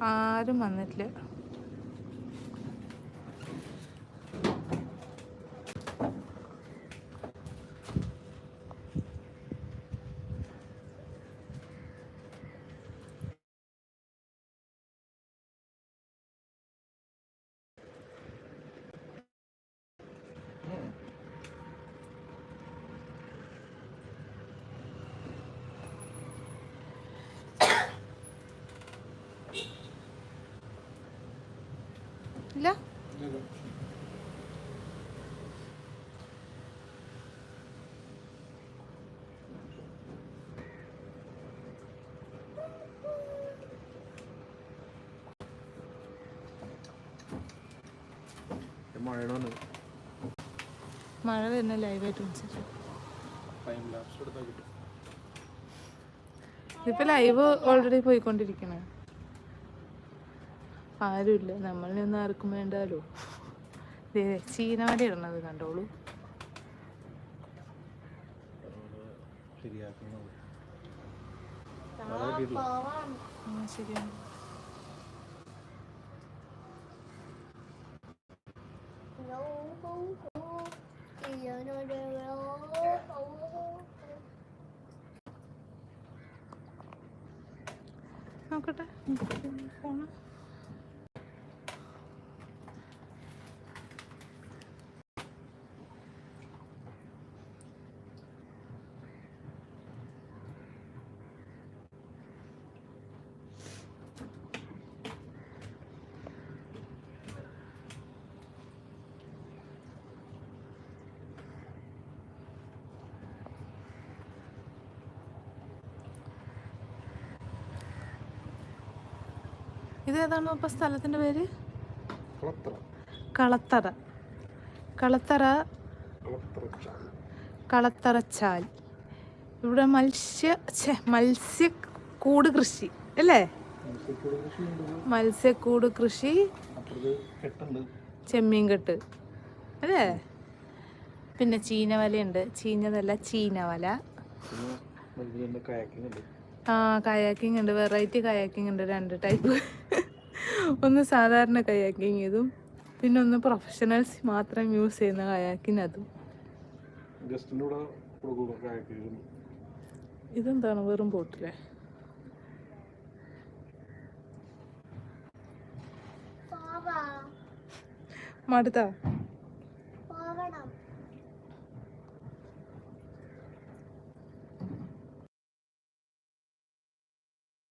ആരും വന്നിട്ടില്ല. ഇല്ല? മഴ വരുന്ന ലൈവായിട്ട് ഇതിപ്പോ ലൈവ് ഓൾറെഡി പോയിക്കൊണ്ടിരിക്കണേ. ആരുമില്ല. നമ്മളിനൊന്നും ആർക്കും വേണ്ടാലോ? ദേ, ചീനവല ഇടണത് കണ്ടോളൂ നോക്കട്ടെ. ഫോണ് ഇതേതാണ് ഇപ്പൊ സ്ഥലത്തിന്റെ പേര്? കളത്തറ. കളത്തറ. കളത്തറച്ചാൽ. ഇവിടെ മത്സ്യ മത്സ്യ മത്സ്യക്കൂട് കൃഷി അല്ലേ? മത്സ്യക്കൂട് കൃഷി ചെമ്മീൻ കെട്ട് അല്ലേ? പിന്നെ ചീനവലയുണ്ട്. ചീഞ്ഞതല്ല ചീനവല. ആ കയാക്കിംഗ് ഉണ്ട്. വെറൈറ്റി കയാക്കിംഗ് ഉണ്ട്. രണ്ട് ടൈപ്പ്. ഒന്ന് സാധാരണ കയാക്കിങ് ഇതും പിന്നെ ഒന്ന് പ്രൊഫഷണൽസ് മാത്രം യൂസ് ചെയ്യുന്ന കയാക്കിംഗ് ഇതെന്താണ്? വെറും ബോട്ടിലെ മടുത്താ?